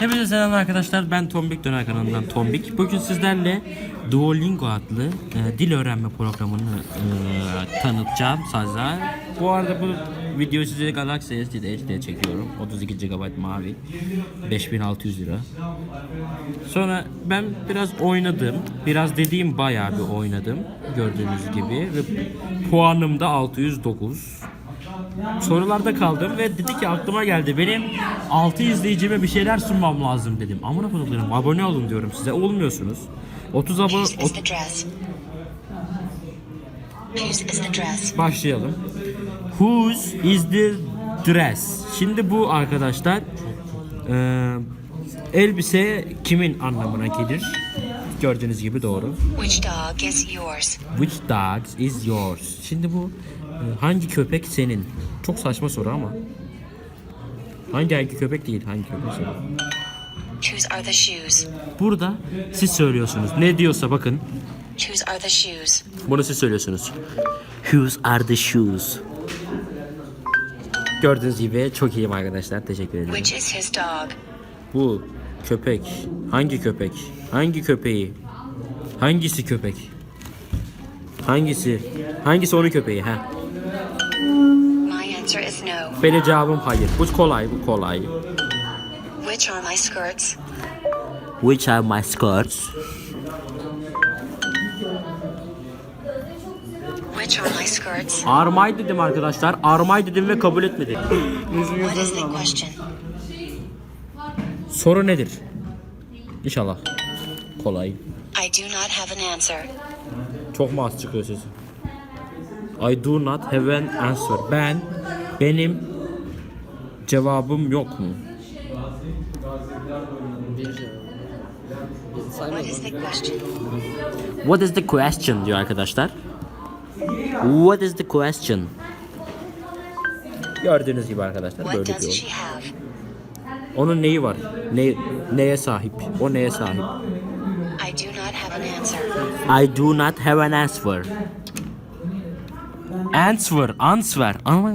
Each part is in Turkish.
Hepinize selam arkadaşlar. Ben Tombik Döner kanalından Tombik. Bugün sizlerle Duolingo adlı e, dil öğrenme programını e, tanıtacağım sadece. Bu arada bu videoyu size Galaxy S HD çekiyorum. 32 GB mavi. 5600 lira. Sonra ben biraz oynadım. Biraz dediğim bayağı bir oynadım. Gördüğünüz gibi. Ve puanım da 609 sorularda kaldım ve dedi ki aklıma geldi benim 6 izleyicime bir şeyler sunmam lazım dedim. Amına koduklarım abone olun diyorum size olmuyorsunuz. 30 abone başlayalım. Whose is the dress? Şimdi bu arkadaşlar eee, elbise kimin anlamına gelir? Gördüğünüz gibi doğru. Which dog is yours? Which dog is yours? Şimdi bu e, hangi köpek senin? Çok saçma soru ama. Hangi hangi köpek değil, hangi köpek senin? Are the shoes? Burada siz söylüyorsunuz. Ne diyorsa bakın. Whose are the shoes? Bunu siz söylüyorsunuz. Whose are the shoes? Gördüğünüz gibi çok iyiyim arkadaşlar. Teşekkür ederim. Which is his dog? Bu köpek. Hangi köpek? Hangi köpeği? Hangisi köpek? Hangisi? Hangisi onun köpeği? Ha? My answer is no. Benim cevabım hayır. Bu kolay, bu kolay. Which are my skirts? Which are my skirts? Which are my skirts? Armay dedim arkadaşlar. Armay dedim ve kabul etmedi. What is the question? Soru nedir? İnşallah. Kolay. I do not have an answer. Çok mu az çıkıyor sesi? I do not have an answer. Ben, benim cevabım yok mu? What is the question? What is the question diyor arkadaşlar. What is the question? Gördüğünüz gibi arkadaşlar böyle diyor. Onun neyi var? Ne, neye sahip? O neye sahip? I do not have an answer. I do not have an answer. Answer, answer. Ama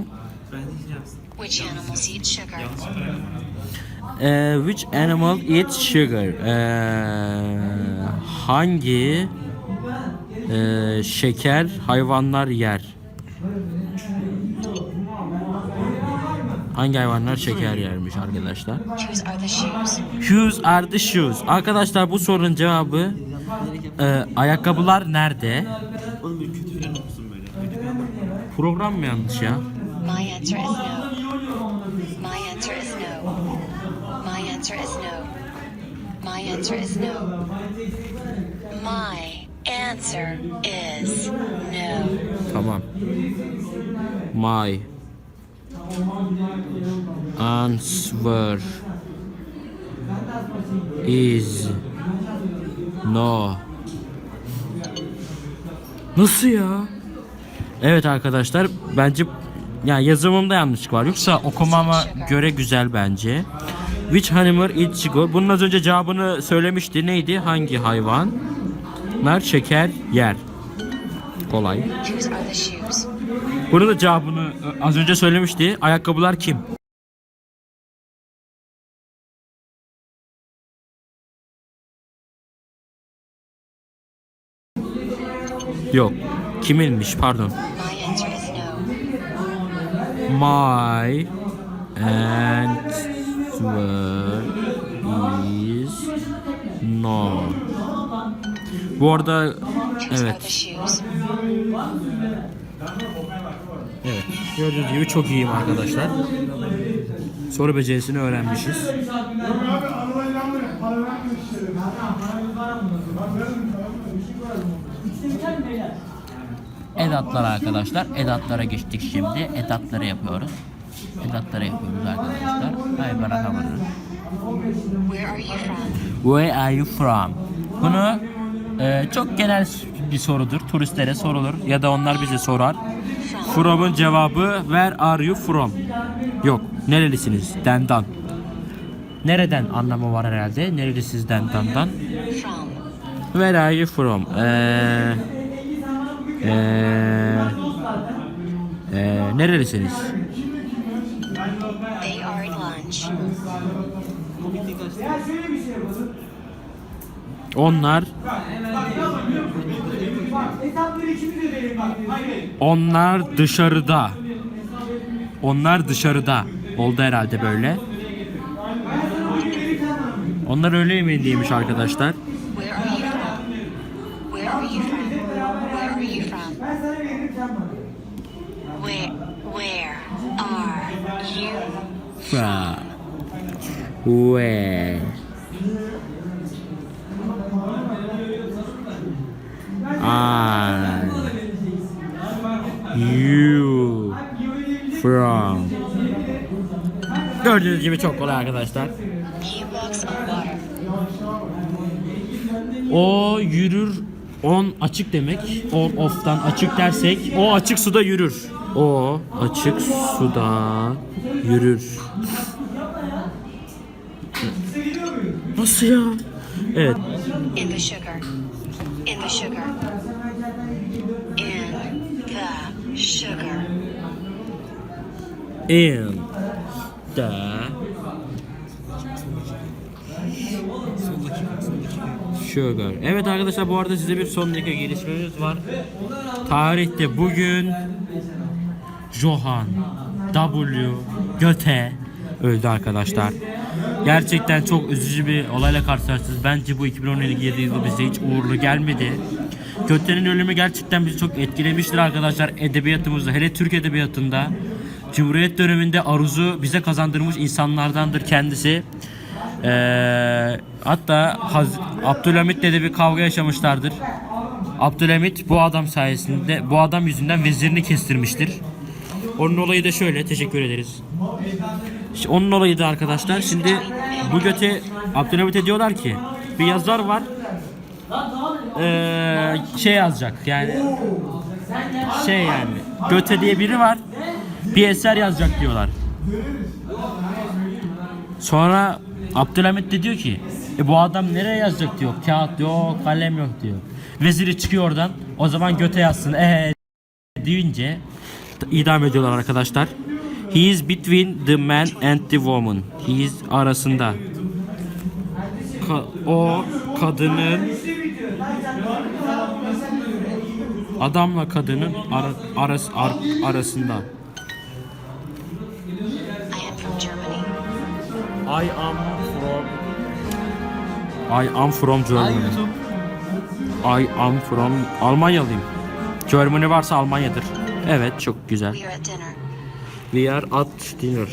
Which animals eat sugar? Ee, which animal eats sugar? Ee, hangi ee, şeker hayvanlar yer? Hangi hayvanlar şeker yermiş arkadaşlar? Whose are the shoes? Shoes are the shoes. Arkadaşlar bu sorunun cevabı ee, ayakkabılar nerede? Program mı yanlış ya? My answer is no. My answer is no. My answer is no. My answer is no. My answer is no. Tamam. My answer is no. Nasıl ya? Evet arkadaşlar bence ya yazımımda yanlışlık var. Yoksa okumama göre güzel bence. Which animal eats sugar? Bunun az önce cevabını söylemişti. Neydi? Hangi hayvan? Nar şeker yer. Kolay. Bunun da cevabını e, az önce söylemişti. Ayakkabılar kim? Yok. Kiminmiş pardon. My answer answer is no. Bu arada evet. Evet. Gördüğünüz gibi çok iyiyim arkadaşlar. Soru becerisini öğrenmişiz. Edatlar arkadaşlar. Edatlara geçtik şimdi. Edatları yapıyoruz. Edatları yapıyoruz arkadaşlar. Hay barakamını. Where are you from? Where are you from? Bunu e, çok genel bir sorudur. Turistlere sorulur ya da onlar bize sorar. From'un cevabı Where are you from? Yok. Nerelisiniz? Dendan. Nereden anlamı var herhalde. Nerelisiniz Dendan'dan? Where are you from? Eee eee eee nerelisiniz? Onlar Onlar dışarıda. Onlar dışarıda. Oldu herhalde böyle. Onlar öğle yemeğindeymiş arkadaşlar. Where are you from? Where are are you from? Gördüğünüz gibi çok kolay arkadaşlar. O yürür on açık demek. On off'tan açık dersek o açık suda yürür. O açık suda yürür. Nasıl ya? Evet. In the sugar. In the sugar. In the sugar. In the Sugar. Evet arkadaşlar bu arada size bir son dakika gelişmemiz var. Tarihte bugün Johann W. Goethe öldü arkadaşlar. Gerçekten çok üzücü bir olayla karşılaştık. Bence bu 2017 yılı bize hiç uğurlu gelmedi. Goethe'nin ölümü gerçekten bizi çok etkilemiştir arkadaşlar edebiyatımızda. Hele Türk edebiyatında. Cumhuriyet döneminde Aruz'u bize kazandırmış insanlardandır kendisi. Ee, hatta Haz- Abdülhamit'le de bir kavga yaşamışlardır. Abdülhamit bu adam sayesinde, bu adam yüzünden vezirini kestirmiştir. Onun olayı da şöyle, teşekkür ederiz. İşte onun olayı da arkadaşlar, şimdi bu göte Abdülhamit'e diyorlar ki, bir yazar var, ee, şey yazacak yani, şey yani, Göte diye biri var, bir eser yazacak diyorlar. Sonra Abdülhamit de diyor ki e bu adam nereye yazacak diyor. Kağıt yok, kalem yok diyor. Veziri çıkıyor oradan. O zaman göte yazsın. Eee deyince idam ediyorlar arkadaşlar. He is between the man and the woman. He is arasında. Ka- o kadının adamla kadının ara- aras- ar- arasında. I am from Germany. I am from I am from Germany. I am from Almanyalıyım. Germany varsa Almanya'dır. Evet çok güzel. We are at dinner.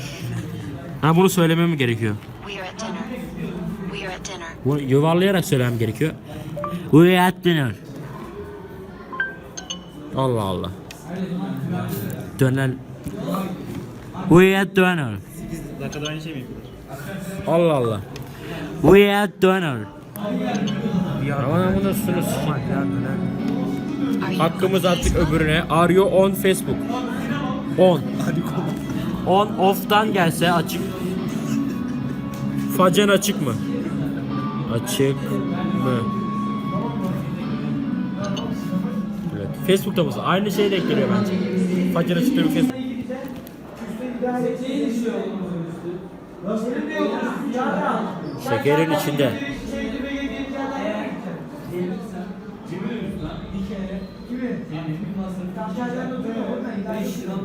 Ha bunu söylemem mi gerekiyor? We are at dinner. We are at dinner. Bunu yuvarlayarak söylemem gerekiyor. We are at dinner. Allah Allah. Döner. We are at dinner. 8 dakikada aynı şey mi yapıyorlar? Allah Allah. We are at dinner. Aman bunu you Hakkımız Facebook? öbürüne. Are you on Facebook? On. On off'tan gelse açık. Facen açık mı? Açık mı? Evet. Facebook'ta mısın? Aynı şey denk geliyor bence. Facen açık diyorum Facebook. Şekerin içinde.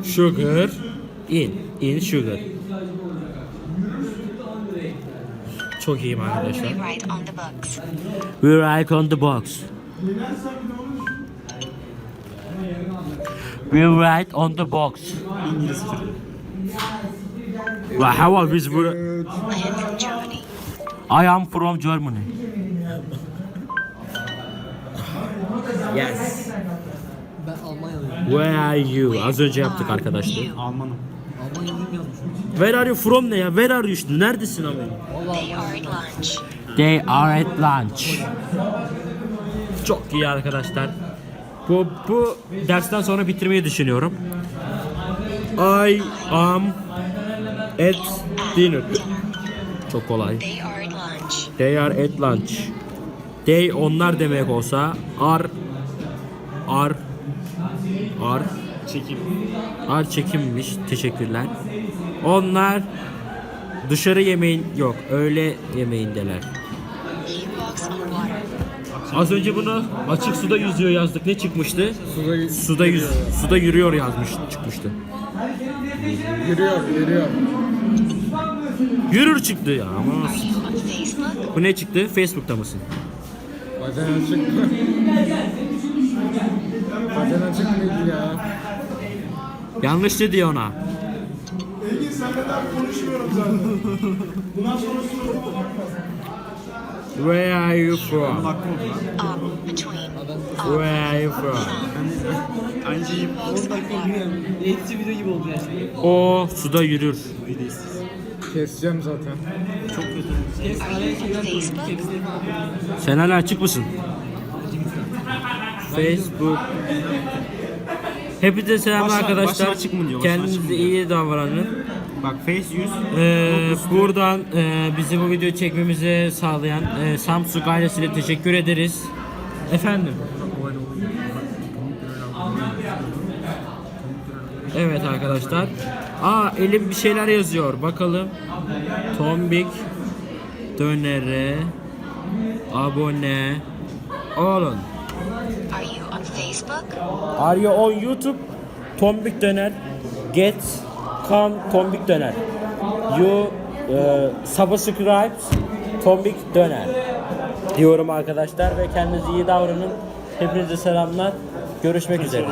Sugar in. In sugar. Çok iyiyim arkadaşlar. We write on the books. We write on the box. We write on the box. Well, how are we? I am from Germany. I am from Germany. Yes. Ben. Where are you? Az önce yaptık arkadaşlar. Almanım. Yazmış. Where are you from ne ya? Where are you işte? Neredesin ama? They are at lunch. They are at lunch. Çok iyi arkadaşlar. Bu, bu dersten sonra bitirmeyi düşünüyorum. I am at dinner. Çok kolay. They are at lunch. They are at lunch. They onlar demek olsa are are are Çekim. are çekimmiş. Teşekkürler. Onlar Dışarı yemeğin yok. Öğle yemeğindeler. Az önce bunu açık suda yüzüyor yazdık. Ne çıkmıştı? Suda Suda yüz suda yürüyor yazmış çıkmıştı. yürüyor, yürüyor. Yürür çıktı ya ama bu ne çıktı? Facebook'ta mısın? Bazen açık? Bazen açık mıydı ya? Yanlış dedi ona. Engin senle daha konuşmuyorum zaten. Bundan sonra suratıma bakma. Where are you from? Up, between. Where are you from? Aynı Walks on water. Hepsi video gibi oldu ya şimdi. O suda yürür. Keseceğim zaten. Kes araya şeyler falan koydum. Sen hala açık mısın? Facebook. Hepinize selam Başla- arkadaşlar. başına açık mı diyor, başına Kendinize diyor? iyi davranın. Bak Face 100. Ee, buradan e, bizi bu videoyu çekmemizi sağlayan e, Samsung ailesine teşekkür ederiz. Efendim. Evet arkadaşlar. Aa elim bir şeyler yazıyor. Bakalım. Tombik dönere abone olun. Are you on Facebook? Are you on YouTube? Tombik döner. Get come tombik döner. You e, subscribe tombik döner. Diyorum arkadaşlar ve kendinize iyi davranın. Hepinize selamlar. Görüşmek üzere.